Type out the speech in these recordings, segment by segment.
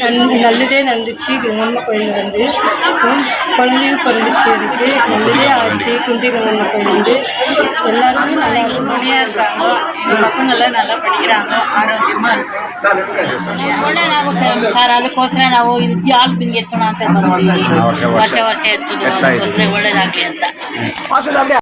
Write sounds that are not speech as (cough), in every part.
நன் நல்லதே நடந்துச்சு. கங்கம்மா கோயில் வந்து. குழந்தையும் பிறந்துச்சு இருக்கு நல்லதே ஆச்சு. குண்டி கங்கம்மா கோயில் எல்லாருமே நல்லா உண்மையாக இருக்காங்க. பசங்கள்லாம் நல்லா படிக்கிறாங்க. ஆரோக்கியமாக இருக்காங்க. ಸರ್ ಅಂತ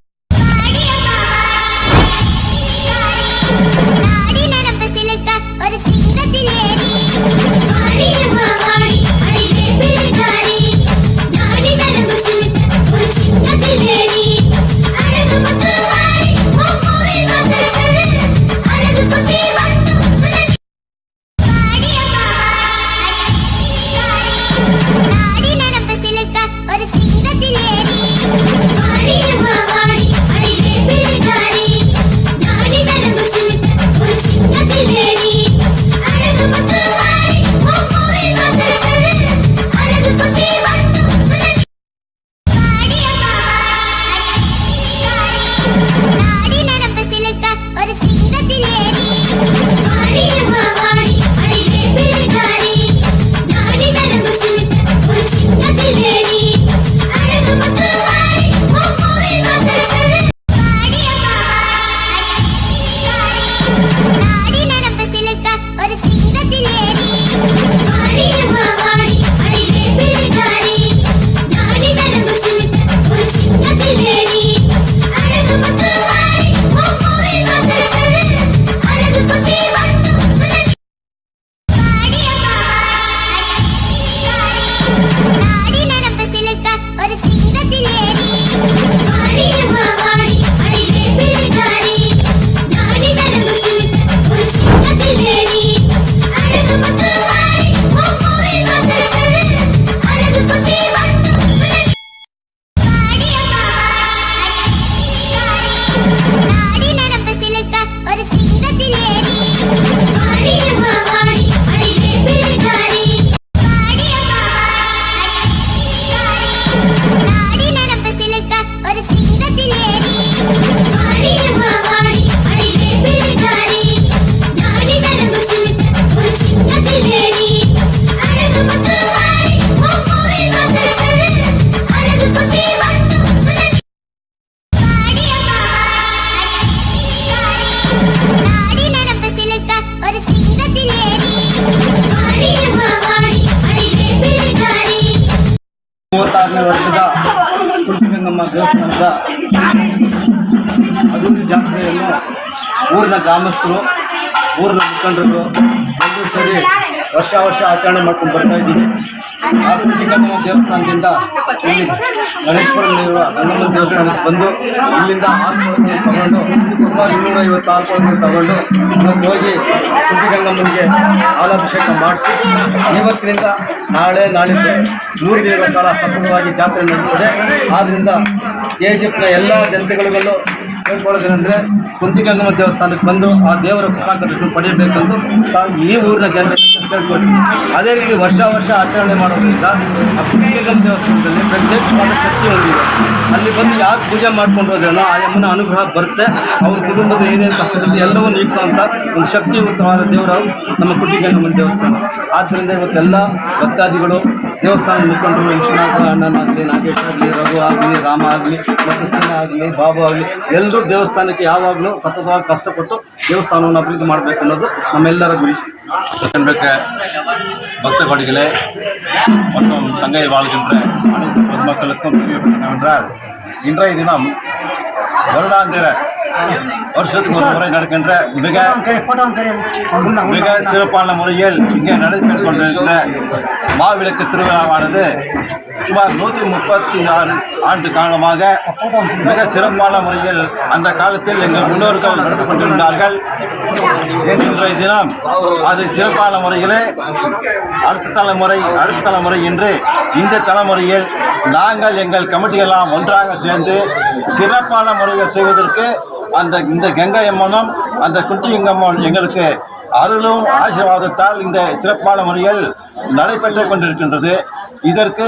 ಊರಿನ ಗ್ರಾಮಸ್ಥರು, ಊರಿನ ಮುಖಂಡರು ಒಂದು ಸರಿ ವರ್ಷ ವರ್ಷ ಆಚರಣೆ ಮಾಡ್ಕೊಂಡು ಬರ್ತಾ ಇದ್ದೀವಿ. ಆ ಕುಂಟಿಗಂಗಮ್ಮ ದೇವಸ್ಥಾನದಿಂದ ಇಲ್ಲಿ ದೇವರ ಗಂಗಮ್ಮ ದೇವಸ್ಥಾನಕ್ಕೆ ಬಂದು ಇಲ್ಲಿಂದ ಆರುಗಳನ್ನು ತಗೊಂಡು ಸುಮಾರು ಇನ್ನೂರೈವತ್ತು ಆರುಗಳನ್ನು ತಗೊಂಡು ಇವತ್ತು ಹೋಗಿ ಸಿದ್ಧಗಂಗಮ್ಮನಿಗೆ ಹಾಲಾಭಿಷೇಕ ಮಾಡಿಸಿ ಇವತ್ತಿನಿಂದ ನಾಳೆ ನಾಳಿದ್ದು ಮೂರು ದಿನಗಳ ಕಾಲ ಸತತವಾಗಿ ಜಾತ್ರೆ ನಡೆಯುತ್ತದೆ. ಆದ್ದರಿಂದ ಎಫ್ನ ಎಲ್ಲ ಜನತೆಗಳಿಗೆಲ್ಲೂ ಕೇಳ್ಕೊಳ್ಳೋದೇನೆಂದರೆ ಕುಂತಿಗಂಗಮ್ಮ ದೇವಸ್ಥಾನಕ್ಕೆ ಬಂದು ಆ ದೇವರ ಕೃಪಾಕೃಷ್ಣ ಪಡೆಯಬೇಕೆಂದು ತಾವು ಈ ಊರಿನ ಜನರಿಗೆ ಕೇಳ್ಕೊಳ್ತೀವಿ. ಅದೇ ರೀತಿ ವರ್ಷ ವರ್ಷ ಆಚರಣೆ ಮಾಡೋದ್ರಿಂದ ಆ ಕುಂತಿಗಂಗಮ್ಮ ದೇವಸ್ಥಾನದಲ್ಲಿ ಪ್ರತ್ಯಕ್ಷವಾದ ಶಕ್ತಿ ಹೊಂದಿದೆ. ಅಲ್ಲಿ ಬಂದು ಯಾಕೆ ಪೂಜೆ ಮಾಡ್ಕೊಂಡು ಹೋದ್ರಲ್ಲ ಆ ಯಮ್ಮನ ಅನುಗ್ರಹ ಬರುತ್ತೆ. ಅವ್ರ ಕುಟುಂಬದ ಏನೇನು ಕಷ್ಟದಲ್ಲಿ ಎಲ್ಲವೂ ನೀಗಿಸುವಂಥ ಒಂದು ಶಕ್ತಿಯುತವಾದ ದೇವರು ನಮ್ಮ ಕುಂಟಿಗಂಗಮ್ಮನ ದೇವಸ್ಥಾನ. ಆದ್ದರಿಂದ ಇವತ್ತೆಲ್ಲ ಭಕ್ತಾದಿಗಳು ದೇವಸ್ಥಾನ ಮುಖಂಡರು, ವಿಶ್ವನಾಥ ಅಣ್ಣನಾಗಲಿ ನಾಗೇಶ್ ಆಗಲಿ, ರಘು ಆಗಲಿ, ರಾಮ ಆಗಲಿ, ಮತ್ತು ಆಗಲಿ, ಬಾಬು ಆಗಲಿ, ಎಲ್ಲರೂ ದೇವಸ್ಥಾನಕ್ಕೆ ಯಾವಾಗಲೂ ಸತತವಾಗಿ ಕಷ್ಟಪಟ್ಟು ದೇವಸ್ಥಾನವನ್ನು ಅಭಿವೃದ್ಧಿ ಮಾಡಬೇಕು ಅನ್ನೋದು ನಮ್ಮೆಲ್ಲರ ಗುರಿ என்பதற்கு பக்த கோடிகளே மற்றும் தங்கை வாழ்கின்ற அனைத்து பொதுமக்களுக்கும் தெரியப்படும் என்னவென்றால் இன்றைய தினம் வருடாந்திர வருஷத்துக்கு ஒரு முறை நடக்கின்ற மிக மிக சிறப்பான முறையில் இங்கே நடைபெற்றுக் கொண்டிருக்கிற மாவிளக்கு திருவிழாவானது சுமார் நூற்றி முப்பத்தி ஆறு ஆண்டு காலமாக மிக சிறப்பான முறையில் அந்த காலத்தில் எங்கள் முன்னோர்கள் நடந்து கொண்டிருந்தார்கள். இன்றைய தினம் அது சிறப்பான முறையிலே அடுத்த தலைமுறை அடுத்த தலைமுறை என்று இந்த தலைமுறையில் நாங்கள் எங்கள் கமிட்டியெல்லாம் ஒன்றாக சேர்ந்து சிறப்பான முறையில் செய்வதற்கு அந்த இந்த கங்கை அம்மனும் அந்த குட்டியங்கம்மன் எங்களுக்கு அருளும் ஆசீர்வாதத்தால் இந்த சிறப்பான முறையில் நடைபெற்று கொண்டிருக்கின்றது. இதற்கு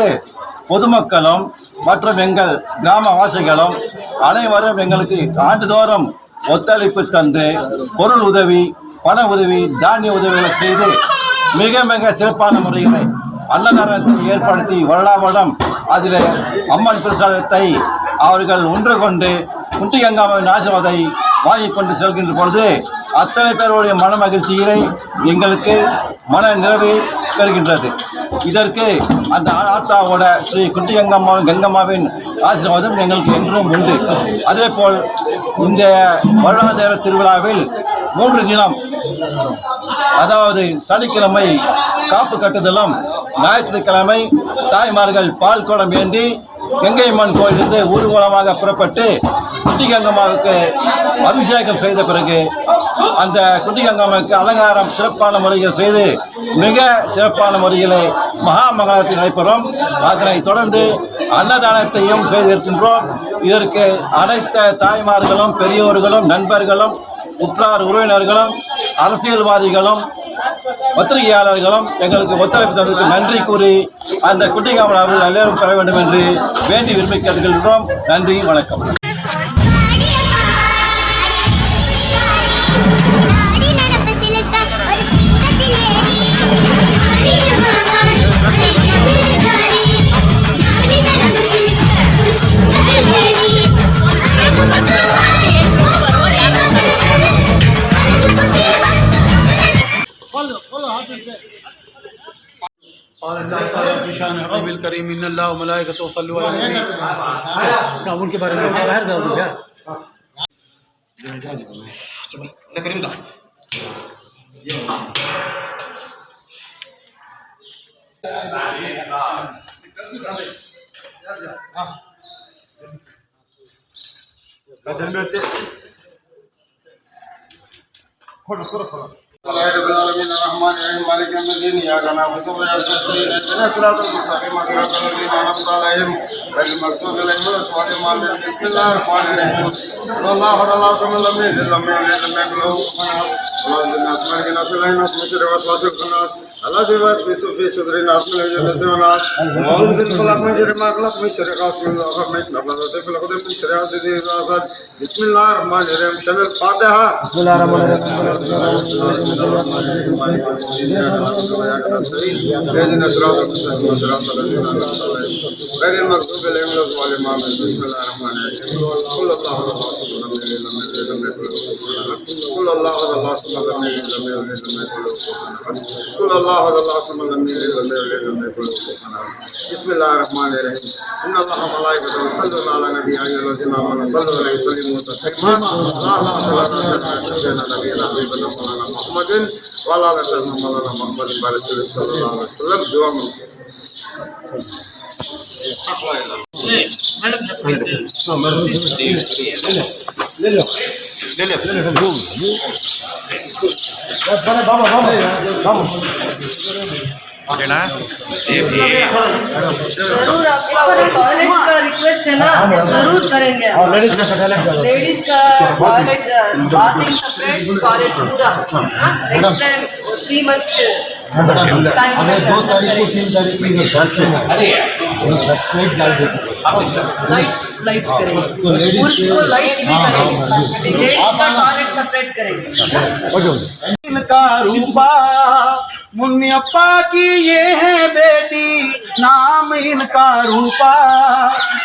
பொதுமக்களும் மற்றும் எங்கள் கிராமவாசிகளும் அனைவரும் எங்களுக்கு ஆண்டுதோறும் ஒத்துழைப்பு தந்து பொருள் உதவி பண உதவி தானிய உதவிகளை செய்து மிக மிக சிறப்பான முறையில் அன்னதானத்தை ஏற்படுத்தி வருடா வருடம் அதில் அம்மன் பிரசாதத்தை அவர்கள் ஒன்று கொண்டு குட்டிகங்காவின் ஆசிர்வாதை வாங்கி கொண்டு செல்கின்ற பொழுது அத்தனை பேருடைய மன மகிழ்ச்சியிலே எங்களுக்கு மன நிறைவு பெறுகின்றது இதற்கு அந்த ஆத்தாவோட ஸ்ரீ குட்டிகங்கம்மா கங்கம்மாவின் ஆசீர்வாதம் எங்களுக்கு என்றும் உண்டு. அதே போல் இந்த வருடாந்திர திருவிழாவில் மூன்று தினம் அதாவது சனிக்கிழமை காப்பு கட்டுதலும் ஞாயிற்றுக்கிழமை தாய்மார்கள் பால் குடம் ஏந்தி கங்கையம்மன் கோயிலிருந்து ஊர்வலமாக புறப்பட்டு குட்டிகங்கம்மாவுக்கு அபிஷேகம் செய்த பிறகு அந்த குட்டிகங்கம்மாவுக்கு அலங்காரம் சிறப்பான முறையில் செய்து மிக சிறப்பான முறையில் மகாமகாரத்தை நடைபெறும் அதனை தொடர்ந்து அன்னதானத்தையும் செய்திருக்கின்றோம். இதற்கு அனைத்து தாய்மார்களும் பெரியோர்களும் நண்பர்களும் உற்றார் உறவினர்களும் அரசியல்வாதிகளும் பத்திரிகையாளர்களும் எங்களுக்கு ஒத்துழைப்பு தந்ததுக்கு நன்றி கூறி அந்த குட்டிகாமல் அவர்கள் எல்லாரும் பெற வேண்டும் என்று வேண்டி விரும்பிக்கிறார்கள் நன்றி வணக்கம். تعالى في شان حبيب الكريم ان الله وملائكته يصلوا على النبي क्या उनके बारे में बाहर डाल दूं क्या رب العالمين الرحمن الرحيم مالك يوم الدين اياك نعبد واياك نستعين اهدنا الصراط المستقيم صراط الذين انعمت عليهم غير المغضوب عليهم ولا الضالين بسم الله الرحمن الرحيم صلى الله على الله صلى الله عليه وسلم لم يلد لم يكن له كفوا احد اللهم الناس مالك الناس اله الناس من شر وسواس الخناس الذي يوسوس في صدر الناس من الجنة والناس وأعوذ بالخلق من شر ما خلق من شر غاسق إذا وقب من شر نفاثات في العقد من شر حاسد إذا حسد بسم الله الرحمن الرحيم شر الفاتحة بسم الله الرحمن اهدنا الصراط المستقيم صراط الذين انعمت عليهم غير المغضوب عليهم ولا الضالين آمين بسم الله الرحمن الرحيم قل الله احد الله صمد لم يلد لم يولد لم يكن له كفوا احد قل الله احد الله صمد لم يلد لم يولد لم يكن له كفوا احد قل الله احد الله صمد لم يلد لم يولد لم يكن له كفوا احد بسم الله الرحمن الرحيم ان الله وملائكته يصلون على النبي يا ايها الذين امنوا صلوا عليه وسلموا تسليما اللهم صل على سيدنا نبينا حبيبنا مولانا محمد وعلى ال سيدنا مولانا محمد بارك صلى الله عليه وسلم دعاء ज़रूर आपका टॉयलेट्स का रिक्वेस्ट है ना ज़रूर करेंगे लेडीज़ का टॉयलेट बाथरूम सेपरेट टॉयलेट पूरा। Next time three months time दो तारीख को तीन तारीख को लाइट्स लाइट्स करेंगे। तो लेडीज़ उसको लाइट्स भी करेंगे। लेडीज़ का करेंगे। इनका रूपा मुन्नियप्पा की ये है बेटी नाम इनका रूपा।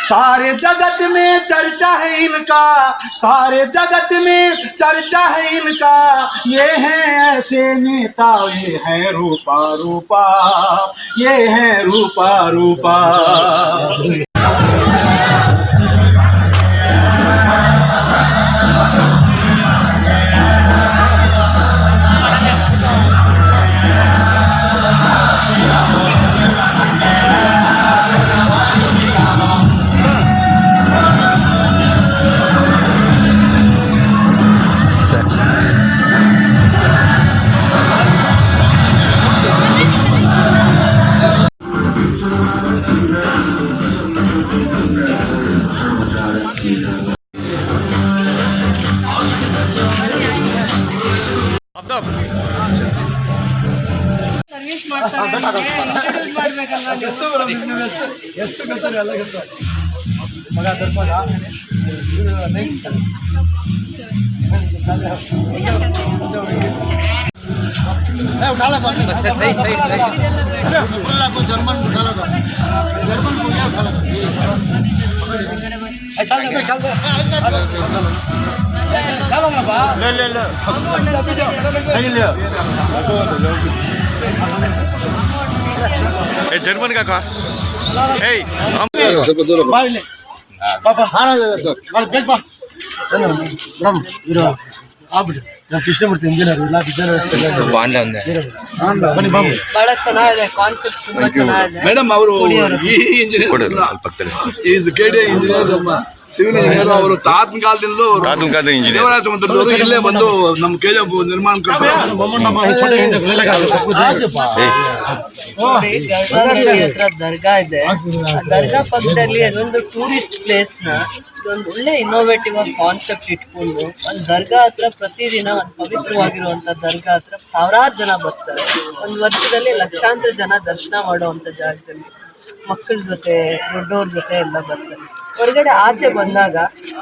सारे जगत में चर्चा है इनका सारे जगत में चर्चा है इनका। ये है ऐसे नेता ये है रूपा। रूपा रूपा ये है रूपा रूपा। ಸರ್ವಿಸ್ ಮಾಡ್ತಾರೆ ಇಂಟ್ರೊಡ್ಯೂಸ್ ಮಾಡ್ಬೇಕಲ್ವಾ ನೀವು ಎಷ್ಟು ಬೇಕಾದ್ರೆ ಎಲ್ಲ ಗೆಲ್ತಾರೆ. ಮಗ ಧರ್ಮದ ಇವ್ರು ನೈಟ್ जर्मन का का ಏಯ್ ಸ್ವಲ್ಪ ದೂರ ಕೃಷ್ಣಮೂರ್ತಿ ಇಂಜಿನಿಯರ್ ಬನ್ನಿ ಬಾಬು ಬಹಳ ಚೆನ್ನಾಗಿದೆ ಕಾನ್ಸೆಪ್ಟ್ ತುಂಬಾ ಚೆನ್ನಾಗಿದೆ. ಮೇಡಮ್ ಅವರು ಈ ಇಂಜಿನಿಯರ್ ಪಕ್ಕದಲ್ಲಿ ಈಸ್ ಕೆ ಡಿ ಇಂಜಿನಿಯರ್ ನಮ್ಮ ಸಿವಿಲ್ ಇಂಜಿನಿಯರ್ ಅವರು ತಾತನ ಕಾಲದಿಂದಲೂ ತಾತನ ಕಾಲದ ಇಂಜಿನಿಯರ್ ದೇವರಾಜ ಇಲ್ಲೇ ಬಂದು ನಮ್ಮ ನಿರ್ಮಾಣ ಹತ್ರ ದರ್ಗಾ ಇದೆ. ಆ ದರ್ಗಾ ಪಕ್ಕದಲ್ಲಿ ಅದೊಂದು ಟೂರಿಸ್ಟ್ ಪ್ಲೇಸ್ನ ಒಂದು ಒಳ್ಳೆ ಇನ್ನೋವೇಟಿವ್ ಆಗಿ ಕಾನ್ಸೆಪ್ಟ್ ಇಟ್ಕೊಂಡು ಒಂದು ದರ್ಗಾ ಹತ್ರ ಪ್ರತಿದಿನ ಒಂದು ಪವಿತ್ರವಾಗಿರುವಂತ ದರ್ಗಾ ಹತ್ರ ಸಾವಿರಾರು ಜನ ಬರ್ತಾರೆ. ಒಂದು ವರ್ಷದಲ್ಲಿ ಲಕ್ಷಾಂತರ ಜನ ದರ್ಶನ ಮಾಡುವಂತ ಜಾಗದಲ್ಲಿ ಮಕ್ಕಳ ಜೊತೆ ದೊಡ್ಡವ್ರ ಜೊತೆ ಎಲ್ಲ ಬರ್ತಾರೆ. ಹೊರಗಡೆ ಆಚೆ ಬಂದಾಗ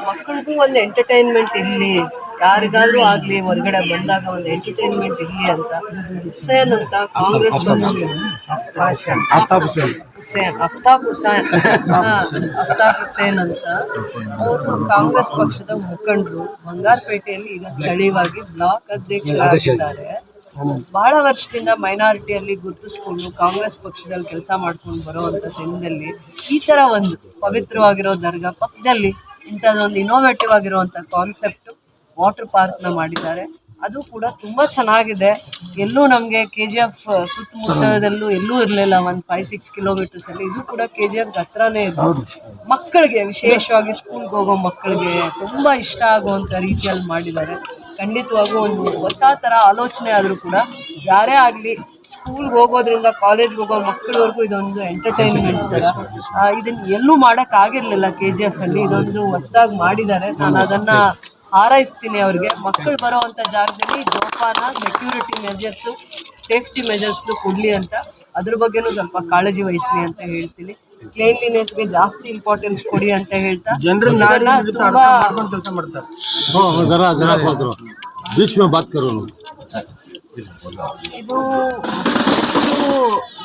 ಮಕ್ಕಳಿಗೂ ಒಂದು ಎಂಟರ್ಟೈನ್ಮೆಂಟ್ ಇರಲಿ ಯಾರಿಗಾದ್ರೂ ಆಗ್ಲಿ ಹೊರಗಡೆ ಬಂದಾಗ ಒಂದು ಎಂಟರ್ಟೈನ್ಮೆಂಟ್ ಇರಲಿ ಅಂತ ಹುಸೇನ್ ಅಂತ ಕಾಂಗ್ರೆಸ್ ಹುಸೇನ್. ಅಫ್ತಾಬ್ ಹುಸೇನ್. ಅಫ್ತಾಬ್ (laughs) ಹುಸೇನ್. ಅಂತ ಅವರು ಕಾಂಗ್ರೆಸ್ ಪಕ್ಷದ ಮುಖಂಡರು. ಬಂಗಾರಪೇಟೆಯಲ್ಲಿ ಈಗ ಸ್ಥಳೀಯವಾಗಿ ಬ್ಲಾಕ್ ಅಧ್ಯಕ್ಷರಾಗಿದ್ದಾರೆ. ಬಹಳ ವರ್ಷದಿಂದ ಮೈನಾರಿಟಿಯಲ್ಲಿ ಗುರುತಿಸ್ಕೊಂಡು ಕಾಂಗ್ರೆಸ್ ಪಕ್ಷದಲ್ಲಿ ಕೆಲಸ ಮಾಡ್ಕೊಂಡು ಬರುವಂತ ದಿನದಲ್ಲಿ ಈ ತರ ಒಂದು ಪವಿತ್ರವಾಗಿರೋ ದರ್ಗಾ ಪಕ್ಕದಲ್ಲಿ ಇಂಥದ್ದೊಂದು ಇನ್ನೋವೇಟಿವ್ ಆಗಿರುವಂತ ಕಾನ್ಸೆಪ್ಟ್ ವಾಟರ್ ಪಾರ್ಕ್ನ ಮಾಡಿದ್ದಾರೆ. ಅದು ಕೂಡ ತುಂಬಾ ಚೆನ್ನಾಗಿದೆ. ಎಲ್ಲೂ ನಮಗೆ ಕೆ ಜಿ ಎಫ್ ಸುತ್ತಮುತ್ತದಲ್ಲೂ ಎಲ್ಲೂ ಇರಲಿಲ್ಲ. ಒಂದ್ ಫೈವ್ ಸಿಕ್ಸ್ ಕಿಲೋಮೀಟರ್ಸ್ ಅಲ್ಲಿ ಇದು ಕೂಡ ಕೆ ಜಿ ಎಫ್ ಹತ್ರನೇ ಇದೆ. ಮಕ್ಕಳಿಗೆ ವಿಶೇಷವಾಗಿ ಸ್ಕೂಲ್ಗೆ ಹೋಗೋ ಮಕ್ಕಳಿಗೆ ತುಂಬಾ ಇಷ್ಟ ಆಗುವಂತ ರೀತಿಯಲ್ಲಿ ಮಾಡಿದ್ದಾರೆ. ಖಂಡಿತವಾಗೂ ಒಂದು ಹೊಸ ಥರ ಆಲೋಚನೆ ಆದರೂ ಕೂಡ ಯಾರೇ ಆಗಲಿ ಸ್ಕೂಲ್ಗೆ ಹೋಗೋದ್ರಿಂದ ಕಾಲೇಜ್ಗೆ ಹೋಗೋ ಮಕ್ಕಳವರೆಗೂ ಇದೊಂದು ಎಂಟರ್ಟೈನ್ಮೆಂಟ್ ಇದನ್ನು ಎಲ್ಲೂ ಮಾಡಕ್ ಆಗಿರ್ಲಿಲ್ಲ ಕೆ ಜಿ ಎಫ್ ಅಲ್ಲಿ. ಇದೊಂದು ಹೊಸದಾಗಿ ಮಾಡಿದ್ದಾರೆ. ನಾನು ಅದನ್ನ ಹಾರೈಸ್ತೀನಿ ಅವ್ರಿಗೆ. ಮಕ್ಕಳು ಬರೋವಂಥ ಜಾಗದಲ್ಲಿ ಜೋಪಾನ ಸೆಕ್ಯೂರಿಟಿ ಮೆಜರ್ಸು ಸೇಫ್ಟಿ ಮೆಜರ್ಸ್ ಕೊಡಲಿ ಅಂತ. ಅದ್ರ ಬಗ್ಗೆನೂ ಸ್ವಲ್ಪ ಕಾಳಜಿ ವಹಿಸ್ಲಿ ಅಂತ ಹೇಳ್ತೀನಿ. ಕ್ಲೀನ್ಲಿನೆಸ್ಗೆ ಜಾಸ್ತಿ ಇಂಪಾರ್ಟೆನ್ಸ್ ಕೊಡಿ ಅಂತ ಹೇಳ್ತಾ ಇದನ್ನ ತುಂಬಾ हाँ जरा जरा बात करो बीच में बात करो ना ಇದು ಎಷ್ಟು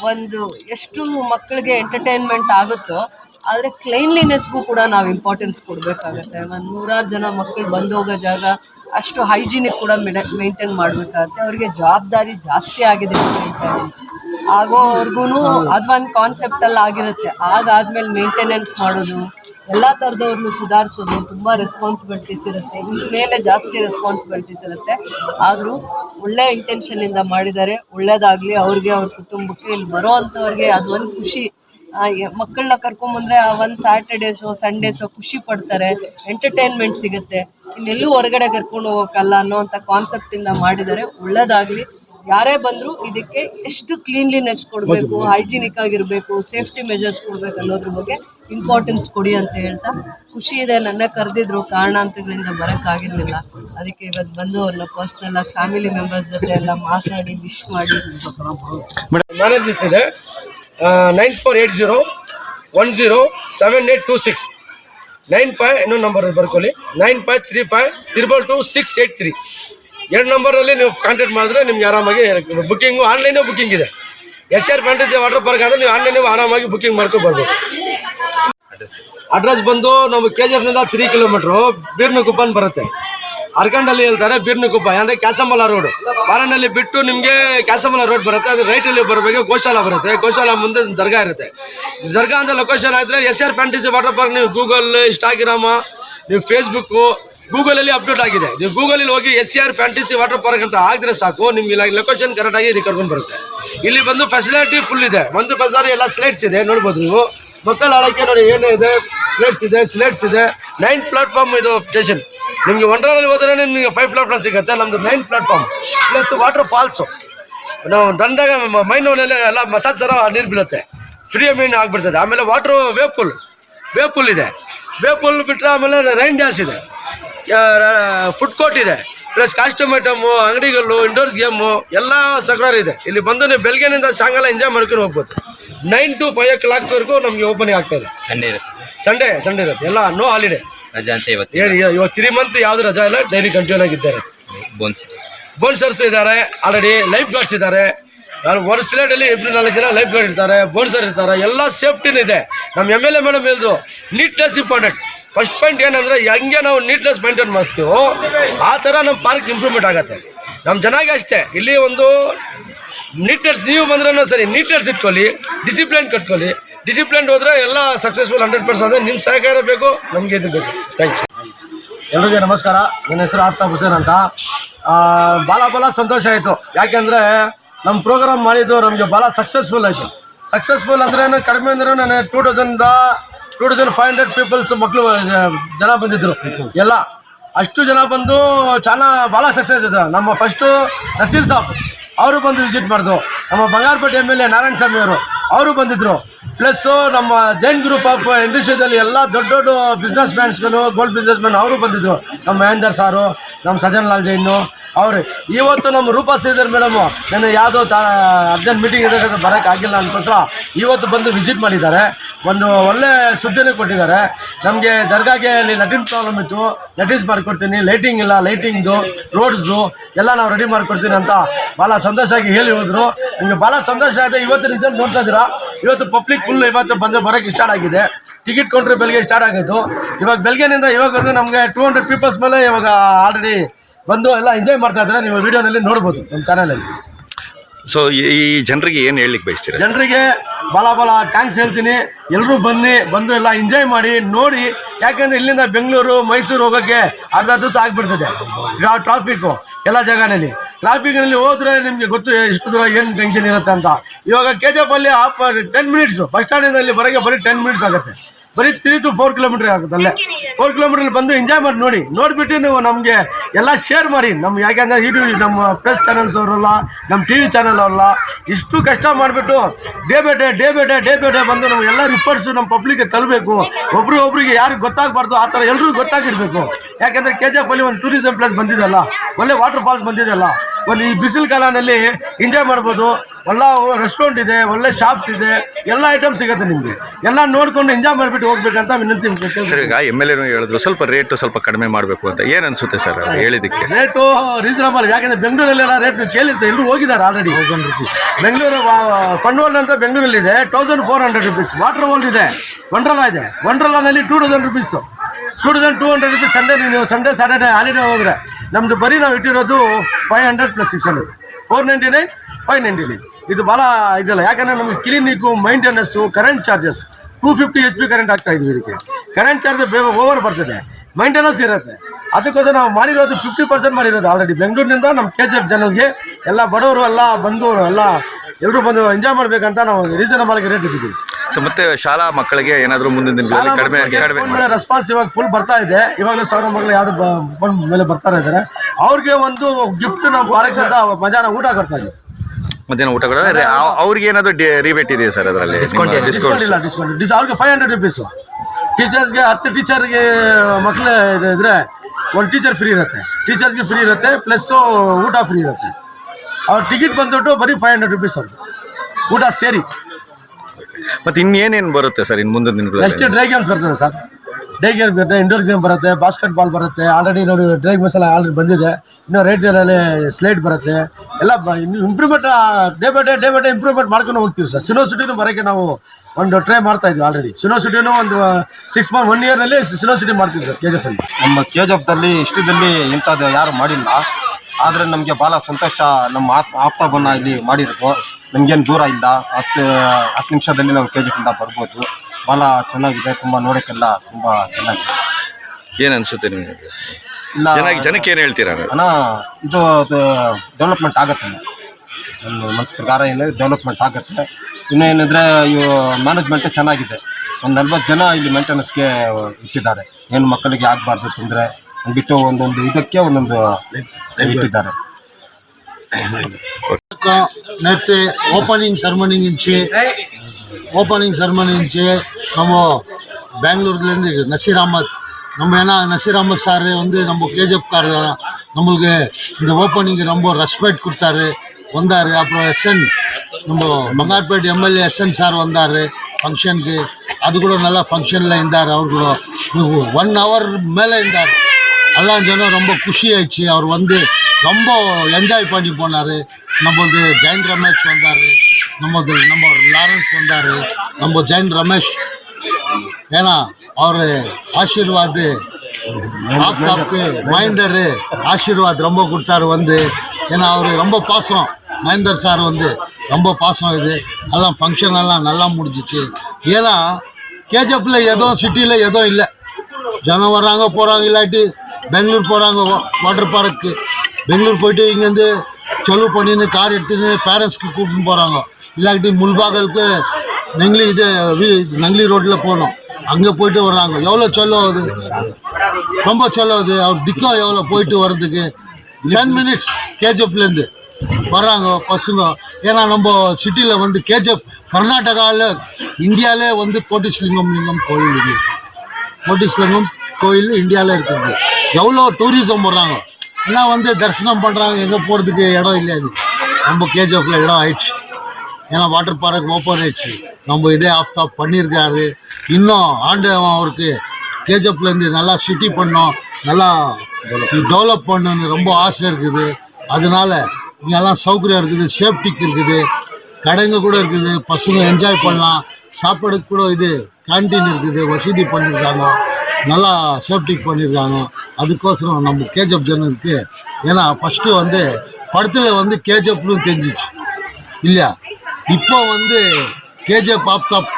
ಒಂದು ಎಷ್ಟು ಮಕ್ಕಳಿಗೆ ಎಂಟರ್ಟೈನ್ಮೆಂಟ್ ಆಗುತ್ತೋ ಆದರೆ ಕ್ಲೈನ್ಲಿನೆಸ್ಗೂ ಕೂಡ ನಾವು ಇಂಪಾರ್ಟೆನ್ಸ್ ಕೊಡಬೇಕಾಗತ್ತೆ ಒಂದು ನೂರಾರು ಜನ ಮಕ್ಕಳು ಬಂದು ಹೋಗೋ ಜಾಗ ಅಷ್ಟು ಹೈಜಿನಿಕ್ ಕೂಡ ಮೇಂಟೈನ್ ಮಾಡಬೇಕಾಗತ್ತೆ ಅವ್ರಿಗೆ ಜವಾಬ್ದಾರಿ ಜಾಸ್ತಿ ಆಗಿದೆ ಅಂತ ಹೇಳ್ತಾ ಆಗೋವರೆಗೂ ಅದೊಂದು ಕಾನ್ಸೆಪ್ಟಲ್ಲಿ ಆಗಿರುತ್ತೆ. ಆಗಾದ್ಮೇಲೆ ಮೇಂಟೆನೆನ್ಸ್ ಮಾಡೋದು, ಎಲ್ಲ ತರದವ್ರನ್ನು ಸುಧಾರಿಸೋದು, ತುಂಬ ರೆಸ್ಪಾನ್ಸಿಬಿಲಿಟೀಸ್ ಇರುತ್ತೆ. ಇನ್ನು ಮೇಲೆ ಜಾಸ್ತಿ ರೆಸ್ಪಾನ್ಸಿಬಿಲಿಟೀಸ್ ಇರುತ್ತೆ. ಆದರೂ ಒಳ್ಳೆ ಇಂಟೆನ್ಷನಿಂದ ಮಾಡಿದ್ದಾರೆ ಒಳ್ಳೇದಾಗಲಿ ಅವ್ರಿಗೆ, ಅವ್ರ ಕುಟುಂಬಕ್ಕೆ ಇಲ್ಲಿ ಬರೋ ಅಂಥವ್ರಿಗೆ ಅದು ಒಂದು ಖುಷಿ. ಮಕ್ಕಳನ್ನ ಕರ್ಕೊಂಬಂದ್ರೆ ಆ ಒಂದು ಸ್ಯಾಟರ್ಡೇಸು ಸಂಡೇಸು ಖುಷಿ ಪಡ್ತಾರೆ ಎಂಟರ್ಟೈನ್ಮೆಂಟ್ ಸಿಗುತ್ತೆ. ಇನ್ನೆಲ್ಲೂ ಹೊರಗಡೆ ಕರ್ಕೊಂಡು ಹೋಗೋಕ್ಕಲ್ಲ ಕಾನ್ಸೆಪ್ಟ್ ಕಾನ್ಸೆಪ್ಟಿಂದ ಮಾಡಿದ್ದಾರೆ ಒಳ್ಳೇದಾಗಲಿ. ಯಾರೇ ಬಂದ್ರು ಇದಕ್ಕೆ ಎಷ್ಟು ಕ್ಲೀನ್ಲಿನೆಸ್ ಕೊಡಬೇಕು ಹೈಜಿನಿಕ್ ಆಗಿರಬೇಕು ಸೇಫ್ಟಿ ಮೆಜರ್ಸ್ ಕೊಡಬೇಕು ಅನ್ನೋದ್ರ ಬಗ್ಗೆ ಇಂಪಾರ್ಟೆನ್ಸ್ ಕೊಡಿ ಅಂತ ಹೇಳ್ತಾ ಖುಷಿ ಇದೆ. ನನ್ನ ಕರೆದಿದ್ರು ಕಾರಣಾಂತರಗಳಿಂದ ಬರೋಕ್ಕಾಗಿರ್ಲಿಲ್ಲ ಅದಕ್ಕೆ ಇವತ್ತು ಬಂದು ಅವ್ರನ್ನ ಪರ್ಸ್ನಲ್ ಆಗಿ ಫ್ಯಾಮಿಲಿ ಮೆಂಬರ್ಸ್ ಜೊತೆ ಎಲ್ಲ ಮಾತಾಡಿ ವಿಶ್ ಮಾಡಿ. ಇದೆ. Nine four eight zero one zero seven eight two six nine five ಇನ್ನೊಂದು ನಂಬರ್ ಬರ್ಕೊಳ್ಳಿ. Nine five three five triple two six eight three ಎರಡು ನಂಬರಲ್ಲಿ ನೀವು ಕಾಂಟ್ಯಾಕ್ಟ್ ಮಾಡಿದ್ರೆ ನಿಮ್ಗೆ ಆರಾಮಾಗಿ ಬುಕ್ಕಿಂಗು ಆನ್ಲೈನೇ ಬುಕ್ಕಿಂಗ್ ಇದೆ. S R fantasy water park ಆದರೆ ನೀವು ಆನ್ಲೈನ್ ಆರಾಮಾಗಿ ಬುಕ್ಕಿಂಗ್ ಮಾಡ್ಕೊಂಡು ಅಡ್ರೆಸ್ ಬಂದು ನಮ್ಮ ಕೆ ಜಿ ಎಫ್ನಿಂದ ತ್ರೀ ಕಿಲೋಮೀಟ್ರು ಬೀರ್ನಕುಪ್ಪ ಬರುತ್ತೆ. ಅರ್ಕಂಡಲ್ಲಿ ಹೇಳ್ತಾರೆ ಬೀರ್ನಕುಪ್ಪ, ಅಂದರೆ ಕ್ಯಾಸಂಬಲ ರೋಡ್ ಪಾರನಲ್ಲಿ ಬಿಟ್ಟು ನಿಮಗೆ ಕ್ಯಾಸಂಬಲ ರೋಡ್ ಬರುತ್ತೆ. ಅದು ರೈಟಲ್ಲಿ ಬರಬೇಕು, ಗೋಶಾಲ ಬರುತ್ತೆ. ಗೋಶಾಲ ಮುಂದೆ ದರ್ಗಾ ಇರುತ್ತೆ. ದರ್ಗಾ ಅಂತ ಲೊಕೇಶನ್ ಆದರೆ S R fantasy water park ನೀವು ಗೂಗಲ್ ಇನ್ಸ್ಟಾಗ್ರಾಮ ನೀವು ಫೇಸ್ಬುಕ್ಕು ಗೂಗಲಲ್ಲಿ ಅಪ್ಡೇಟ್ ಆಗಿದೆ. ನೀವು ಗೂಗಲಲ್ಲಿ ಹೋಗಿ S R fantasy water park ಅಂತ ಆಗಿದ್ರೆ ಸಾಕು, ನಿಮ್ಗೆ ಲೊಕೇಶನ್ ಕರೆಕ್ಟಾಗಿ ಇಲ್ಲಿ ಕರ್ಕೊಂಡು ಬರುತ್ತೆ. ಇಲ್ಲಿ ಬಂದು ಫೆಸಿಲಿಟಿ ಫುಲ್ ಇದೆ. ಒಂದು ಬಜಾರ್ ಎಲ್ಲ ಸ್ಲೈಡ್ಸ್ ಇದೆ, ನೋಡ್ಬೋದು ನೀವು. ಮಕ್ಕಳ ಆಳಕ್ಕೆ ನೋಡಿ ಏನೇ ಇದೆ ಸ್ಲೇಟ್ಸ್ ಇದೆ ಸ್ಲೇಟ್ಸ್ ಇದೆ. ನೈನ್ ಪ್ಲಾಟ್ಫಾರ್ಮ್ ಇದು ಸ್ಟೇಷನ್ ನಿಮಗೆ ಒಂಡ್ರಲ್ಲಿ ಹೋದ್ರೆ ನಿಮಗೆ ಫೈವ್ ಪ್ಲಾಟ್ಫಾರ್ಮ್ ಸಿಗುತ್ತೆ. ನಮ್ದು nine platform plus water falls ನಾವು ದಂಡಾಗ ಮೈನೋನಲ್ಲಿ ಎಲ್ಲ ಮಸಾಜ್ ಥರ ನೀರು ಬೀಳುತ್ತೆ. ಫ್ರೀ ಮೀನು ಆಗಿಬಿಡ್ತದೆ. ಆಮೇಲೆ ವಾಟ್ರು ವೇಪುಲ್ ವೇಪುಲ್ ಇದೆ. ವೇಪುಲ್ ಪೂಲ್ ಬಿಟ್ಟರೆ ಆಮೇಲೆ ರೈನ್ ಡ್ಯಾನ್ಸ್ ಇದೆ. ಫುಡ್ ಕೋರ್ಟ್ ಇದೆ. ಪ್ಲಸ್ ಕಾಸ್ಟ್ಯೂಮ್ ಐಟಮು ಅಂಗಡಿಗಳು ಇಂಡೋರ್ಸ್ ಗೇಮು ಎಲ್ಲ ಸಗರಾರು ಇದೆ. ಇಲ್ಲಿ ಬಂದು ನೀವು ಬೆಳಗ್ಗೆನಿಂದ ಸಾಯಂಕಾಲ ಎಂಜಾಯ್ ಮಾಡ್ಕೊಂಡು ಹೋಗ್ಬೋದು. ನೈನ್ ಟು ಫೈವ್ ಓ ಕ್ಲಾಕ್ವರೆಗೂ ನಮಗೆ ಓಪನಿಂಗ್ ಆಗ್ತದೆ ಸಂಡೇ ಇರುತ್ತೆ. ಸಂಡೇ ಸಂಡೇ ಇರುತ್ತೆ. ಎಲ್ಲ ನೋ ಹಾಲಿಡೇ ರಜಾ ಅಂತ ಇವತ್ತು ಏನು ಇವತ್ತು ತ್ರೀ ಮಂತ್ ಯಾವ್ದು ರಜಾ ಇಲ್ಲ ಡೈಲಿ ಕಂಟಿನ್ಯೂ ಆಗಿದ್ದಾರೆ ಬೋನ್ಸ್ ಬೋನ್ಸರ್ಸ್ ಇದ್ದಾರೆ ಆಲ್ರೆಡಿ ಲೈಫ್ ಗಾರ್ಡ್ಸ್ ಇದ್ದಾರೆ ವರ್ಷ ಒಂದು ಸ್ಲೇಟಲ್ಲಿ ಇಬ್ಬರು ನಾಲ್ಕು ಜನ ಲೈಫ್ ಗಾರ್ಡ್ ಇರ್ತಾರೆ ಬೋನ್ಸರ್ ಇರ್ತಾರೆ ಎಲ್ಲ ಸೇಫ್ಟಿನೂ ಇದೆ. ನಮ್ಮ ಎಂ ಎಲ್ ಎ ಮೇಡಮ್ ಹೇಳಿದ್ರು ನೀಟ್ನೆಸ್ ಇಂಪಾರ್ಟೆಂಟ್ ಫಸ್ಟ್ ಪಾಯಿಂಟ್ ಏನಂದರೆ, ಹೆಂಗೆ ನಾವು ನೀಟ್ನೆಸ್ ಮೇಂಟೈನ್ ಮಾಡಿಸ್ತೀವೋ, ಆ ಥರ ನಮ್ಮ ಪಾರ್ಕ್ ಇಂಪ್ರೂವ್ಮೆಂಟ್ ಆಗುತ್ತೆ. ನಮ್ಮ ಜನಗೆ ಅಷ್ಟೇ. ಇಲ್ಲಿ ಒಂದು ನೀಟ್ನೆಸ್ ನೀವು ಬಂದ್ರೂ ಸರಿ ನೀಟ್ನೆಸ್ ಇಟ್ಕೊಳ್ಳಿ ಡಿಸಿಪ್ಲಿನ್ ಕಟ್ಕೊಳ್ಳಿ. ಡಿಸಿಪ್ಲಿನ್ ಹೋದ್ರೆ ಎಲ್ಲ ಸಕ್ಸಸ್ಫುಲ್ ಹಂಡ್ರೆಡ್ ಪರ್ಸೆಂಟ್ ನಿಮ್ಮ ಸಹಕಾರ ಬೇಕು, ನಮಗೆ ಇದು ಬೇಕು. ಥ್ಯಾಂಕ್ಸ್ ಎಲ್ರಿಗೂ ನಮಸ್ಕಾರ. ನನ್ನ ಹೆಸರು ಆಫ್ತಾಬ್ ಹುಸೇನ್ ಅಂತ. ಭಾಳ ಭಾಳ ಸಂತೋಷ ಆಯಿತು. ಯಾಕೆಂದರೆ ನಮ್ಮ ಪ್ರೋಗ್ರಾಮ್ ಮಾಡಿದ್ದು ನಮಗೆ ಭಾಳ ಸಕ್ಸಸ್ಫುಲ್ ಆಯಿತು. ಸಕ್ಸಸ್ಫುಲ್ ಅಂದ್ರೇನು, ಕಡಿಮೆ ಅಂದ್ರೆ ನಾನು two thousand two thousand five hundred peoples ಮಕ್ಕಳು ಜನ ಬಂದಿದ್ದರು ಎಲ್ಲ. ಅಷ್ಟು ಜನ ಬಂದು ಚೆನ್ನಾ ಭಾಳ ಸಕ್ಸಸ್ ಇದೆ ನಮ್ಮ ಫಸ್ಟು ನಸೀರ್ ಸಾಬ್, ಅವರು ಬಂದು ವಿಸಿಟ್ ಮಾಡಿದ್ರು ನಮ್ಮ Bangarapete M L A Narayana Swamy ಅವರು ಅವರು ಬಂದಿದ್ರು. ಪ್ಲಸ್ಸು ನಮ್ಮ ಜೈನ್ ಗ್ರೂಪ್ ಆಫ್ ಇಂಡಸ್ಟ್ರಿಯಲ್ಲಿ ಎಲ್ಲ ದೊಡ್ಡ ದೊಡ್ಡ ಬಿಸ್ನೆಸ್ ಮ್ಯಾನ್ಸ್ಗಳು ಗೋಲ್ಡ್ ಬಿಸ್ನೆಸ್ ಮ್ಯಾನ್ ಅವರು ಬಂದಿದ್ರು. ನಮ್ಮ ಮಹೇಂದರ್ ಸಾರು, ನಮ್ಮ ಸಜನ್ ಲಾಲ್ ಜೈನು ಅವರು, ಇವತ್ತು ನಮ್ಮ ರೂಪಾ ಶ್ರೀಧರ್ ಮೇಡಮು, ನನ್ನ ಯಾವುದೋ ತ ಅರ್ಜೆಂಟ್ ಮೀಟಿಂಗ್ ಬರೋಕ್ಕಾಗಿಲ್ಲ ಆಗಿಲ್ಲ ಅಂತಸ್ರ ಇವತ್ತು ಬಂದು ವಿಸಿಟ್ ಮಾಡಿದ್ದಾರೆ. ಒಂದು ಒಳ್ಳೆ ಸುದ್ದಿನೂ ಕೊಟ್ಟಿದ್ದಾರೆ. ನಮಗೆ ದರ್ಗಾಗೆ ಅಲ್ಲಿ ಲಟಿನ್ ಪ್ರಾಬ್ಲಮ್ ಇತ್ತು. ಲಟಿನ್ಸ್ ಮಾಡಿಕೊಡ್ತೀನಿ ಲೈಟಿಂಗ್ ಇಲ್ಲ ಲೈಟಿಂಗ್ದು ರೋಡ್ಸ್ದು ಎಲ್ಲ ನಾವು ರೆಡಿ ಮಾಡಿಕೊಡ್ತೀನಿ ಅಂತ ಭಾಳ ಸಂತೋಷ ಆಗಿ ಹೇಳಿ ಹೋದರು. ನಿಮಗೆ ಭಾಳ ಸಂತೋಷ ಆಯಿತು ಇವತ್ತು ರಿಸಲ್ಟ್ ನೋಡ್ತಾ ಇದ್ದೀರಾ? ಇವತ್ತು ಪಬ್ಲಿಕ್ ಫುಲ್ ಇವತ್ತು ಬಂದು ಬರೋಕ್ಕೆ ಸ್ಟಾರ್ಟ್ ಆಗಿದೆ. ಟಿಕೆಟ್ ಕೌಂಟ್ರ್ ಬೆಳಗ್ಗೆ ಸ್ಟಾರ್ಟ್ ಆಗಿತ್ತು ಇವಾಗ ಬೆಳಗ್ಗೆನಿಂದ ಇವಾಗ ನಮಗೆ ಟೂ ಹಂಡ್ರೆಡ್ ಪೀಪಲ್ಸ್ ಮೇಲೆ ಇವಾಗ ಆಲ್ರೆಡಿ ಬಂದು ಎಲ್ಲ ಎಂಜಾಯ್ ಮಾಡ್ತಾ ಇದ್ದಾರೆ ನೀವು ವಿಡಿಯೋನಲ್ಲಿ ನೋಡ್ಬೋದು ನಮ್ಮ ಚಾನಲಲ್ಲಿ ಸೊ ಈ ಜನರಿಗೆ ಏನು ಹೇಳಲಿಕ್ಕೆ ಬಯಸ್ತೀರ? ಜನರಿಗೆ ಬಲ ಬಲ ಥ್ಯಾಂಕ್ಸ್ ಹೇಳ್ತೀನಿ. ಎಲ್ಲರೂ ಬನ್ನಿ ಬಂದು ಎಲ್ಲ ಎಂಜಾಯ್ ಮಾಡಿ ನೋಡಿ. ಯಾಕೆಂದ್ರೆ ಇಲ್ಲಿಂದ ಬೆಂಗಳೂರು ಮೈಸೂರು ಹೋಗೋಕ್ಕೆ ಅರ್ಧ ದಿವಸ ಆಗಿಬಿಡ್ತದೆ. ಟ್ರಾಫಿಕ್ಕು ಎಲ್ಲ ಜಾಗನಲ್ಲಿ ಟ್ರಾಫಿಕ್ನಲ್ಲಿ ಹೋದರೆ ನಿಮಗೆ ಗೊತ್ತು ಎಷ್ಟು ದೂರ ಏನು ಟೆನ್ಷನ್ ಇರುತ್ತೆ ಅಂತ. ಇವಾಗ ಕೆ ಜಿ ಎಫ್ ಅಲ್ಲಿ ಹಾಫ್ ಟೆನ್ ಮಿನಿಟ್ಸು ಬಸ್ ಸ್ಟ್ಯಾಂಡಿನಲ್ಲಿ ಬರೋಕ್ಕೆ ಬರೀ ಟೆನ್ ಮಿನಿಟ್ಸ್ ಆಗುತ್ತೆ. ಬರೀ ತ್ರೀ ಟು ಫೋರ್ ಕಿಲೋಮೀಟರ್ ಆಗುತ್ತೆ ಅಲ್ಲೇ ಫೋರ್ ಕಿಲೋಮೀಟರ್ ಬಂದು ಎಂಜಾಯ್ ಮಾಡಿ ನೋಡಿ. ನೋಡಿಬಿಟ್ಟು ನೀವು ನಮಗೆ ಎಲ್ಲ ಶೇರ್ ಮಾಡಿ. ನಮ್ಮ ಯಾಕೆಂದ್ರೆ ಇದು ನಮ್ಮ ಪ್ರೆಸ್ ಚಾನಲ್ಸ್ ಅವರಲ್ಲ ನಮ್ಮ ಟಿ ವಿ ಚಾನಲ್ ಅವರಲ್ಲ ಇಷ್ಟು ಕಷ್ಟ ಮಾಡಿಬಿಟ್ಟು day by day day by day day by day ಬಂದು ನಾವು ಎಲ್ಲ ರಿಪೋರ್ಟ್ಸ್ ನಮ್ಮ ಪಬ್ಲಿಕ್ಗೆ ತಲುಪಬೇಕು ಒಬ್ರು ಒಬ್ರಿಗೆ ಯಾರಿಗೆ ಗೊತ್ತಾಗಬಾರ್ದು ಆ ಥರ ಎಲ್ರಿಗೂ ಗೊತ್ತಾಗಿರ್ಬೇಕು. ಯಾಕೆಂದರೆ ಕೆ ಜಿ ಎಫ್ ಅಲ್ಲಿ ಒಂದು ಟೂರಿಸಂ ಪ್ಲೇಸ್ ಬಂದಿದೆಯಲ್ಲ ಒಳ್ಳೆ ವಾಟರ್ ಫಾಲ್ಸ್ ಬಂದಿದೆಯಲ್ಲ ಒಂದು ಈ ಬಿಸಿಲು ಕಾಲದಲ್ಲಿ ಎಂಜಾಯ್ ಮಾಡ್ಬೋದು. ಒಳ್ಳೆ ರೆಸ್ಟೋರೆಂಟ್ ಇದೆ ಒಳ್ಳೆ ಶಾಪ್ಸ್ ಇದೆ ಎಲ್ಲ ಐಟಮ್ ಸಿಗುತ್ತೆ ನಿಮಗೆ. ಎಲ್ಲ ನೋಡ್ಕೊಂಡು ಎಂಜಾಯ್ ಮಾಡಿಬಿಟ್ಟು ಹೋಗ್ಬೇಕಂತ ವಿನಂತಿ ಸರ್ ಈಗ ಎಂ ಎಲ್ ಎನು ಹೇಳಿದ್ರು ಸ್ವಲ್ಪ ರೇಟ್ ಸ್ವಲ್ಪ ಕಡಿಮೆ ಮಾಡಬೇಕು ಅಂತ. ಏನು ಅನ್ಸುತ್ತೆ ಸರ್ ಅದು ಹೇಳಿದ್ದಕ್ಕೆ? ರೇಟು ರೀಸನಬಲ್ ಯಾಕಂದ್ರೆ ಬೆಂಗಳೂರಲ್ಲೆಲ್ಲ ರೇಟ್ ಕೇಳಿರ್ತಾರೆ. ಎಲ್ಲರೂ ಹೋಗಿದ್ದಾರೆ already thousand rupees Bengaluru fun world ಅಂತ ಬೆಂಗಳೂರಲ್ಲಿದೆ thousand four hundred rupees water world ಇದೆ ವಂಡ್ರಲಾ ಇದೆ. ವಂಡ್ರಲಾನಲ್ಲಿ two thousand rupees two thousand two hundred rupees Sunday ನೀವು ಸಂಡೇ ಸ್ಯಾಟರ್ಡೇ ಹಾಲಿಡೇ ಹೋದರೆ ನಮ್ಮದು ಬರೀ ನಾವು ಇಟ್ಟಿರೋದು five hundred plus six hundred four ninety nine five ninety nine ಇದು ಭಾಳ ಇದಲ್ಲ, ಯಾಕಂದರೆ ನಮಗೆ clinic maintenance current charges two fifty H P current ಆಗ್ತಾ ಇದ್ವಿ ಇದಕ್ಕೆ. ಕರೆಂಟ್ ಚಾರ್ಜ್ ಬೇಗ ಓವರ್ ಬರ್ತದೆ ಮೈಂಟೆನೆನ್ಸ್ ಇರುತ್ತೆ. ಅದಕ್ಕೋಸ್ಕರ ನಾವು ಮಾಡಿರೋದು ಫಿಫ್ಟಿ ಪರ್ಸೆಂಟ್ ಮಾಡಿರೋದು ಆಲ್ರೆಡಿ ಬೆಂಗಳೂರಿನಿಂದ ನಮ್ಮ ಕೆ ಜಿ ಎಫ್ ಜನಲ್ಗೆ ಎಲ್ಲ ಬಡವರು, ಎಲ್ಲ ಬಂದು ಎಲ್ಲ ಎಲ್ಲರೂ ಬಂದು ಎಂಜಾಯ್ ಮಾಡಬೇಕಂತ ನಾವು ರೀಸನಬಲ್ ಆಗಿ ರೇಟ್ ಇಟ್ಟಿದ್ದೀವಿ. ಸೊ ಮತ್ತೆ ಶಾಲಾ ಮಕ್ಕಳಿಗೆ ಏನಾದರೂ ಮುಂದಿನ ದಿನಗಳಲ್ಲಿ ಕಡಿಮೆ ಕಡಿಮೆ ರೆಸ್ಪಾನ್ಸ್ ಇವಾಗ ಫುಲ್ ಬರ್ತಾ ಇದೆ. ಇವಾಗಲೂ ಸಾವಿರ ಮಕ್ಕಳು ಯಾವ್ದು ಫೋನ್ ಮೇಲೆ ಬರ್ತಾ ಇದ್ದಾರೆ ಅವ್ರಿಗೆ ಒಂದು ಗಿಫ್ಟ್ ನಾವು ಕಾರ್ಯಕ್ರಮದ ಮಧ್ಯಾಹ್ನ ಊಟ ಕೊಡ್ತಾ ಇದ್ದೀವಿ. ಮಧ್ಯಾಹ್ನ ಊಟ ಕೂಡ ಅವ್ರಿಗೆ ಏನಾದ್ರು ರಿಬೇಟ್ ಇದೆಯಾ ಸರ್ ಅದರಲ್ಲಿ? ಡಿಸ್ಕೌಂಟ್ ಇಲ್ಲ ಡಿಸ್ಕೌಂಟ್ ಡಿಸ್ ಅವ್ರಿಗೆ ಫೈವ್ ಹಂಡ್ರೆಡ್ ರುಪೀಸು ಟೀಚರ್ಸ್ಗೆ ಹತ್ತು ಟೀಚರ್ಗೆ ಮಕ್ಕಳು ಇದ್ರೆ ಒಂದು ಟೀಚರ್ ಫ್ರೀ ಇರುತ್ತೆ. ಟೀಚರ್ಗೆ ಫ್ರೀ ಇರುತ್ತೆ ಪ್ಲಸ್ಸು ಊಟ ಫ್ರೀ ಇರುತ್ತೆ. ಅವ್ರ ಟಿಕೆಟ್ ಬಂದ್ಬಿಟ್ಟು ಬರೀ ಫೈವ್ ಹಂಡ್ರೆಡ್ ರುಪೀಸ್ ಅವ್ರು ಊಟ ಸೇರಿ. ಮತ್ತೆ ಇನ್ನೇನೇನು ಬರುತ್ತೆ ಸರ್ ಇನ್ನು ಮುಂದಿನ ನೆಕ್ಸ್ಟ್ ದಿನಗಳಲ್ಲಿ ಡ್ರೈ ಗೇಮ್ಸ್ ಬರ್ತದೆ ಸರ್. ಡ್ರೈ ಗೇಮ್ ಬರುತ್ತೆ ಇಂಡೋರ್ ಗೇಮ್ ಬರುತ್ತೆ ಬಾಸ್ಕೆಟ್ ಬಾಲ್ ಬರುತ್ತೆ ಆಲ್ರೆಡಿ ನೋಡಿ ಡ್ರೈ ಗೇಮ್ಸ್ ಎಲ್ಲ ಆಲ್ರೆಡಿ ಬಂದಿದೆ. ಇನ್ನು ರೇಟಲ್ಲಿ ಸ್ಲೇಟ್ ಬರುತ್ತೆ. ಎಲ್ಲ improvement day by day day by day improvement ಮಾಡ್ಕೊಂಡು ಹೋಗ್ತೀವಿ ಸರ್. ಸಿನೋಸಿಟಿನೂ ಬರೋಕ್ಕೆ ನಾವು ಒಂದು ಟ್ರೈ ಮಾಡ್ತಾ ಇದ್ವಿ ಆಲ್ರೆಡಿ ಸಿನೋಸಿಟಿನೂ ಒಂದು ಸಿಕ್ಸ್ ಮಂತ್ ಒನ್ ಇಯರ್ನಲ್ಲಿ ಸಿನೋಸಿಟಿ ಮಾಡ್ತೀವಿ ಸರ್ ಕೆ ಜಿ ಎಫ್ ಅಲ್ಲಿ ನಮ್ಮ ಕೆ ಜಿ ಎಫ್ದಲ್ಲಿ ಇಷ್ಟದಲ್ಲಿ ಇಂಥದ್ದು ಯಾರು ಮಾಡಿಲ್ಲ. ಆದರೆ ನಮಗೆ ಭಾಳ ಸಂತೋಷ ನಮ್ಮ ಆಪ್ ಆಪ್ತಾಬನ್ನ ಇಲ್ಲಿ ಮಾಡಿರೋದು. ನಮಗೇನು ದೂರ ಇಲ್ಲ. ಹತ್ತು ಹತ್ತು ನಿಮಿಷದಲ್ಲಿ ನಾವು ಕೆ ಜಿ ಬರ್ಬೋದು. ಭಾಳ ಚೆನ್ನಾಗಿದೆ ತುಂಬ ನೋಡೋಕ್ಕೆಲ್ಲ ತುಂಬ ಚೆನ್ನಾಗಿದೆ. ಏನು ಅನ್ಸುತ್ತೆ ನಿಮಗೆ? ಇಲ್ಲ. ಜನಕ್ಕೆ ಜನಕ್ಕೆ ಏನು ಹೇಳ್ತೀರಾ? ಅಣ್ಣ ಇದು ಡೆವಲಪ್ಮೆಂಟ್ ಆಗುತ್ತೆ ನನ್ನ ಮನಸ್ಸು ಪ್ರಕಾರ ಏನು ಡೆವಲಪ್ಮೆಂಟ್ ಆಗುತ್ತೆ. ಇನ್ನೂ ಏನಂದರೆ ಇವು ಮ್ಯಾನೇಜ್ಮೆಂಟ್ ಚೆನ್ನಾಗಿದೆ. ಒಂದು ನಲ್ವತ್ತು ಜನ ಇಲ್ಲಿ ಮೇಂಟೆನೆನ್ಸ್ಗೆ ಇಟ್ಟಿದ್ದಾರೆ. ಏನು ಮಕ್ಕಳಿಗೆ ಆಗಬಾರ್ದು ತೊಂದರೆ. ಬಿಟ್ಟು ಒಂದೊಂದು ಇದಕ್ಕೆ ಒಂದೊಂದು ಇಟ್ಟಿದ್ದಾರೆ நேற்று ஓப்பனிங் செரமனி இருந்துச்சு. ஓப்பனிங் செரமனி இருந்துச்சு. நம்ம பெங்களூர்லேருந்து நசீர் அஹமத் நம்ம ஏன்னா நசீர் அஹமத் சார் வந்து நம்ம கேஜப் கார் தான் நம்மளுக்கு இந்த ஓப்பனிங் ரொம்ப ரெஸ்பெக்ட் கொடுத்தாரு. வந்தார். அப்புறம் எஸ்என் நம்ம மங்கார்பேட் எம்எல்ஏ எஸ்என் சார் வந்தார் ஃபங்க்ஷனுக்கு அது கூட நல்லா ஃபங்க்ஷனில் இருந்தார். அவர்களும் ஒன் ஹவர் மேலே இருந்தார். எல்லாம் ஜனம் ரொம்ப குஷி ஆயிடுச்சு அவர் வந்து ரொம்ப என்ஜாய் பண்ணி போனார். நம்மளது ஜெயின் ரமேஷ் வந்தார். நம்மது நம்ம லாரன்ஸ் வந்தார். நம்ம ஜெயின் ரமேஷ். ஏன்னா அவர் ஆசீர்வாது லாப்டாப்க்கு மஹிந்தர் ஆசீர்வாத் ரொம்ப கொடுத்தாரு வந்து. ஏன்னா அவர் ரொம்ப பாசம். மஹிந்தர் சார் வந்து ரொம்ப பாசம் இது. எல்லாம் ஃபங்க்ஷன் எல்லாம் நல்லா முடிஞ்சிச்சு. ஏன்னா கேஜப்பில் எதுவும் சிட்டியில் எதுவும் இல்லை. ஜனம் வர்றாங்க போகிறாங்க இல்லாட்டி பெங்களூர் போகிறாங்க வாட்டர் பார்க்கு. பெங்களூர் போயிட்டு இங்கேருந்து செலவு பண்ணின்னு கார் எடுத்துன்னு பேரண்ட்ஸ்க்கு கூப்பிட்டு போகிறாங்க இல்லாட்டி முல்பாகலுக்கு நெங்லி இது நங்லி ரோட்டில் போகணும். அங்கே போயிட்டு வர்றாங்க. எவ்வளோ செலவு ரொம்ப செலவு அவர் திக்கம் எவ்வளோ போயிட்டு வர்றதுக்கு? டென் மினிட்ஸ் கேஜிஎஃப்லேருந்து வர்றாங்க பசங்க. ஏன்னா நம்ம சிட்டியில் வந்து கேஜிஎஃப் கர்நாடகாவில் இந்தியாவிலே வந்து கோட்டிஸ்லிங்கம் லிங்கம் கோயில் இருக்குது கோட்டிஸ்லிங்கம் கோயில் இந்தியாவில் இருக்குது. எவ்வளோ டூரிசம் போடுறாங்க? எல்லாம் வந்து தரிசனம் பண்ணுறாங்க எங்கே போகிறதுக்கு இடம் இல்லை அது நம்ம கேஜிஎஃப்ல இடம் ஆயிடுச்சு. ஏன்னா வாட்டர் பார்க் ஓப்பன் ஆயிடுச்சு. நம்ம இதே ஆஃப்தாப் பண்ணியிருக்காரு. இன்னும் ஆண்டு அவருக்கு கேஜிஎஃப்லேருந்து நல்லா சிட்டி பண்ணோம். நல்லா டெவலப் பண்ணணும்னு ரொம்ப ஆசை இருக்குது. அதனால இங்கெல்லாம் சௌகரியம் இருக்குது சேஃப்டிக்கு இருக்குது. கடைங்க கூட இருக்குது. பசங்க என்ஜாய் பண்ணலாம். சாப்பாடுக்கு கூட இது கேன்டீன் இருக்குது. வசதி பண்ணியிருக்காங்க. நல்லா சேஃப்டி பண்ணியிருக்காங்க அதுக்கோசரம் நம்ம கேஜப் ஜனத்துக்கு ஏன்னா ஃபஸ்ட்டு வந்து படத்தில் வந்து கேஜப்னு தெரிஞ்சிச்சு இல்லையா இப்போ வந்து கேஜிஎஃப் ஆப்தாப்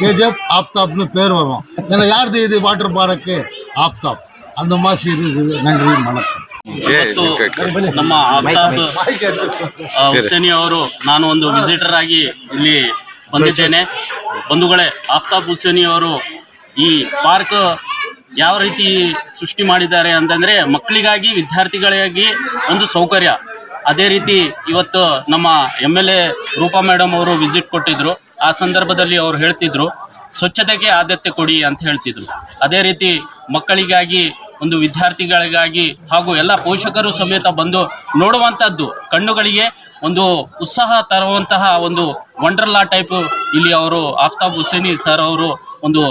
கேஜிஎஃப் ஆப்தாப்னு பேர் வரும் ஏன்னா யாருது இது வாட்டர் பார்க்கு ஆப்தாப் அந்த மாதிரி இருக்குது நன்றி வணக்கம் ಏ ಇವತ್ತು ನಮ್ಮ ಆಫ್ತಾಬ್ ಆ, ಹುಸೇನಿ ಅವರು ನಾನು ಒಂದು ವಿಸಿಟರ್ ಆಗಿ ಇಲ್ಲಿ ಬಂದಿದ್ದೇನೆ ಬಂಧುಗಳೇ ಆಫ್ತಾಬ್ ಹುಸೇನಿ ಅವರು ಈ ಪಾರ್ಕ್ ಯಾವ ರೀತಿ ಸೃಷ್ಟಿ ಮಾಡಿದ್ದಾರೆ ಅಂತಂದರೆ ಮಕ್ಕಳಿಗಾಗಿ, ವಿದ್ಯಾರ್ಥಿಗಳಿಗಾಗಿ ಒಂದು ಸೌಕರ್ಯ. ಅದೇ ರೀತಿ ಇವತ್ತು ನಮ್ಮ M L A Rupa madam ಅವರು ವಿಸಿಟ್ ಕೊಟ್ಟಿದ್ರು. ಆ ಸಂದರ್ಭದಲ್ಲಿ ಅವರು ಹೇಳ್ತಿದ್ರು, ಸ್ವಚ್ಛತೆಗೆ ಆದ್ಯತೆ ಕೊಡಿ ಅಂತ ಹೇಳ್ತಿದ್ರು. ಅದೇ ರೀತಿ ಮಕ್ಕಳಿಗಾಗಿ, ಒಂದು ವಿದ್ಯಾರ್ಥಿಗಳಿಗಾಗಿ ಹಾಗೂ ಎಲ್ಲ ಪೋಷಕರು ಸಮೇತ ಬಂದು ನೋಡುವಂಥದ್ದು, ಕಣ್ಣುಗಳಿಗೆ ಒಂದು ಉತ್ಸಾಹ ತರುವಂತಹ ಒಂದು ವಂಡರ್ಲಾ ಟೈಪ್ ಇಲ್ಲಿ ಅವರು ಆಫ್ತಾಬ್ ಹುಸೇನಿ ಸರ್ ಅವರು ಒಂದು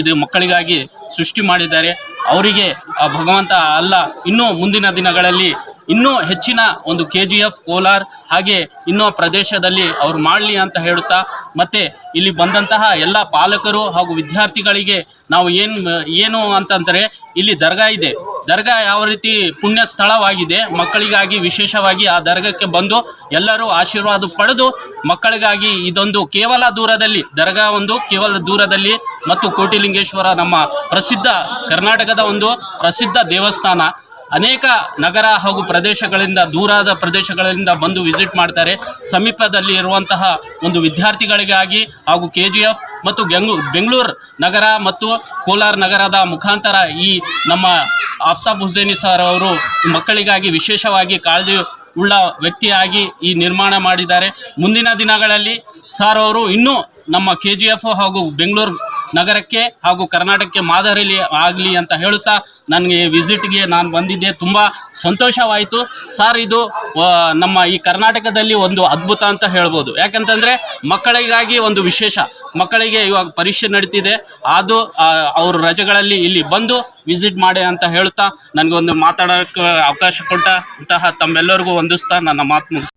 ಇದು ಮಕ್ಕಳಿಗಾಗಿ ಸೃಷ್ಟಿ ಮಾಡಿದ್ದಾರೆ. ಅವರಿಗೆ ಭಗವಂತ ಅಲ್ಲ, ಇನ್ನೂ ಮುಂದಿನ ದಿನಗಳಲ್ಲಿ ಇನ್ನೂ ಹೆಚ್ಚಿನ ಒಂದು ಕೆ ಜಿ ಎಫ್ ಕೋಲಾರ್ ಹಾಗೆ ಇನ್ನೂ ಪ್ರದೇಶದಲ್ಲಿ ಅವ್ರು ಮಾಡಲಿ ಅಂತ ಹೇಳುತ್ತಾ ಮತ್ತೆ ಇಲ್ಲಿ ಬಂದಂತಹ ಎಲ್ಲ ಪಾಲಕರು ಹಾಗೂ ವಿದ್ಯಾರ್ಥಿಗಳಿಗೆ ನಾವು ಏನು ಏನು ಅಂತಂದರೆ ಇಲ್ಲಿ ದರ್ಗಾ ಇದೆ. ದರ್ಗಾ ಯಾವ ರೀತಿ ಪುಣ್ಯ ಸ್ಥಳವಾಗಿದೆ, ಮಕ್ಕಳಿಗಾಗಿ ವಿಶೇಷವಾಗಿ ಆ ದರ್ಗಕ್ಕೆ ಬಂದು ಎಲ್ಲರೂ ಆಶೀರ್ವಾದ ಪಡೆದು ಮಕ್ಕಳಿಗಾಗಿ ಇದೊಂದು ಕೇವಲ ದೂರದಲ್ಲಿ, ದರ್ಗಾ ಒಂದು ಕೇವಲ ದೂರದಲ್ಲಿ ಮತ್ತು ಕೋಟಿಲಿಂಗೇಶ್ವರ ನಮ್ಮ ಪ್ರಸಿದ್ಧ ಕರ್ನಾಟಕದ ಒಂದು ಪ್ರಸಿದ್ಧ ದೇವಸ್ಥಾನ. ಅನೇಕ ನಗರ ಹಾಗೂ ಪ್ರದೇಶಗಳಿಂದ, ದೂರದ ಪ್ರದೇಶಗಳಿಂದ ಬಂದು ವಿಸಿಟ್ ಮಾಡ್ತಾರೆ. ಸಮೀಪದಲ್ಲಿ ಇರುವಂತಹ ಒಂದು ವಿದ್ಯಾರ್ಥಿಗಳಿಗಾಗಿ ಹಾಗೂ ಕೆ ಜಿ ಎಫ್ ಮತ್ತು ಬೆಂಗ್ಳೂ ಬೆಂಗಳೂರು ನಗರ ಮತ್ತು ಕೋಲಾರ ನಗರದ ಮುಖಾಂತರ ಈ ನಮ್ಮ ಆಫ್ತಾಬ್ ಹುಸೇನಿ ಸರ್ ಅವರು ಮಕ್ಕಳಿಗಾಗಿ ವಿಶೇಷವಾಗಿ ಕಾಳಜಿ ಉಳ್ಳ ವ್ಯಕ್ತಿಯಾಗಿ ಈ ನಿರ್ಮಾಣ ಮಾಡಿದ್ದಾರೆ. ಮುಂದಿನ ದಿನಗಳಲ್ಲಿ ಸರ್ ಅವರು ಇನ್ನೂ ನಮ್ಮ ಕೆ ಜಿ ಎಫ್ ಹಾಗೂ ಬೆಂಗಳೂರು ನಗರಕ್ಕೆ ಹಾಗೂ ಕರ್ನಾಟಕಕ್ಕೆ ಮಾದರಿಲಿ ಆಗಲಿ ಅಂತ ಹೇಳುತ್ತಾ ನನಗೆ ವಿಸಿಟ್ಗೆ ನಾನು ಬಂದಿದ್ದೆ. ತುಂಬ ಸಂತೋಷವಾಯಿತು. ಸರ್ ಇದು ನಮ್ಮ ಈ ಕರ್ನಾಟಕದಲ್ಲಿ ಒಂದು ಅದ್ಭುತ ಅಂತ ಹೇಳ್ಬೋದು. ಯಾಕಂತಂದರೆ ಮಕ್ಕಳಿಗಾಗಿ ಒಂದು ವಿಶೇಷ. ಮಕ್ಕಳಿಗೆ ಇವಾಗ ಪರೀಕ್ಷೆ ನಡೀತಿದೆ. ಅದು ಅವರು ರಜೆಗಳಲ್ಲಿ ಇಲ್ಲಿ ಬಂದು ವಿಸಿಟ್ ಮಾಡಿ ಅಂತ ಹೇಳ್ತಾ ನನಗೊಂದು ಮಾತಾಡೋಕ್ಕೆ ಅವಕಾಶ ಕೊಟ್ಟ ಅಂತಹ ತಮ್ಮೆಲ್ಲರಿಗೂ ವಂದಿಸ್ತಾ ನನ್ನ ಮಾತು ಮುಗಿಸ್